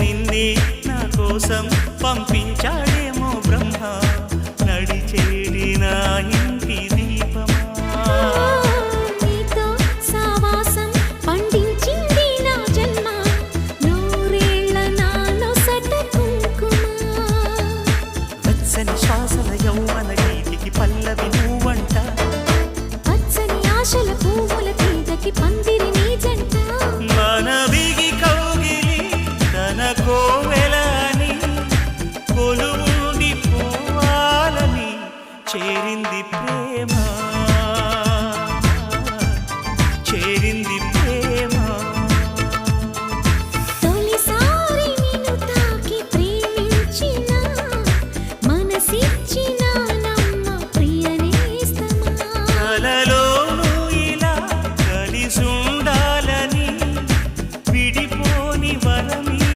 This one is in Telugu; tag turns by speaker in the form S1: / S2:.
S1: నిన్నే నా కోసం పంపించాడేమో బ్రహ్మ. నడిచేడి నా ఇంటి దీపమా శ్వాసల యౌవన గీతికి పల్లవి నువ్వంట.
S2: పచ్చని ఆశల పువ్వుల తీగకి పందిరి
S1: కోవెలని కొలువుని పోవాలని చేరింది ప్రేమ.